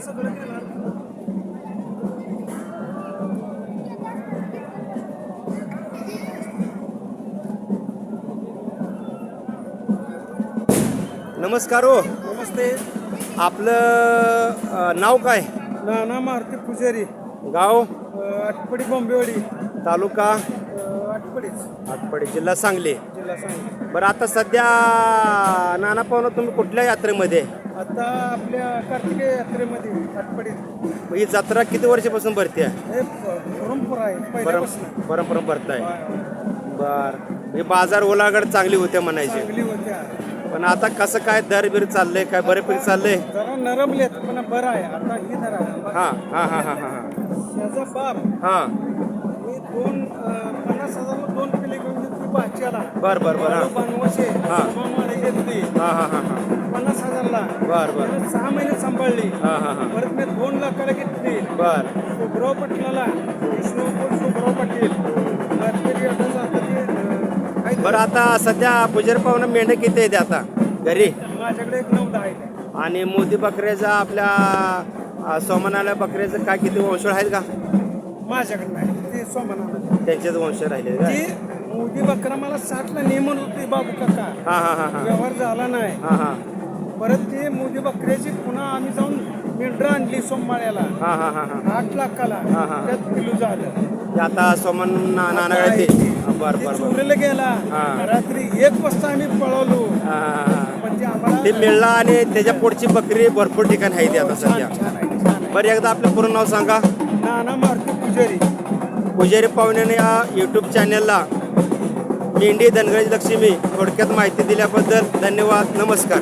नमस्कार हो. नमस्ते. आपलं अ, नाव काय? नाना मारुती पुजारी. गाव? अ, आटपडी बोंबेवाडी तालुका? अ, आटपडीच. आटपाडी जिल्हा सांगली. बरं आता सध्या नाना पाहुणा तुम्ही कुठल्या यात्रेमध्ये? आता आपल्या कार्तिके यात्रेमध्ये आटपडीत मग ही जत्रा किती वर्षापासून भरते हे परंपरा आहे पहिल्यापासून. परंपरा भरताय. बर. हे बाजार ओलागड चांगली होते म्हणायचे. चांगली होत्या. पण आता कसं काय दर बीर चाललंय काय बऱ्यापैकी चाललंय? जरा नरमलेत पण बरं आहे. आता ही जरा हा हा हा हा हा. त्याचा बाप हा. मी दोन अ, पन्नास हजार दोन पिले घेऊन घेतली भाच्याला बर बर बर. हा. हा. घेतली हा हा हा हा. पन्नास हजारला. बर बर. सहा महिने सांभाळली हा हा हा. परत मी दोन लाखाला घेतली. बर. शुभराव पाटलाला. विष्णू शुभराव पाटील. राजकीय अड्डा जातं ते, अं, आहेत. बरं आता सध्या पुजर पाहुणं मेंढ्या किती येते आता? घरी? माझ्याकडे एक नऊ दहा आणि मोदी बकऱ्याचा आपल्या अ, सोमनाला बकऱ्याचं काय किती वंश आहेत का? माझ्याकडे नाही. ते सोमनाला. त्यांचेच वंश राहिले का? ती मोदी बकरा मला साठला नेमून होती बाबू काका. हा हा हा हा. व्यवहार झाला नाही. हा हा. परत ते मोदी बकऱ्याची पुन्हा आम्ही जाऊन मेंढरं आणली सोमवाऱ्याला. हा हा हा हा. आठ लाखाला. हा, हा. त्यात किलो झालं. ते आता सोमन ना- ते. हा, बर बर बर. चोरीला गेला. हा. रात्री एक वाजता आम्ही पळवलो. हा, हा, हा. पण ते आम्हाला ते मिळला आणि त्याच्या पुढची बकरी भरपूर ठिकाणी आहे ती आता सध्या. छान आहे छान आहे. बरं एकदा आपलं पूर्ण नाव सांगा. नाना मारुती पुजारी. पुजारी पाहुण्याने या यूट्यूब चॅनलला मेंढी धनगराज लक्ष्मी थोडक्यात माहिती दिल्याबद्दल धन्यवाद नमस्कार.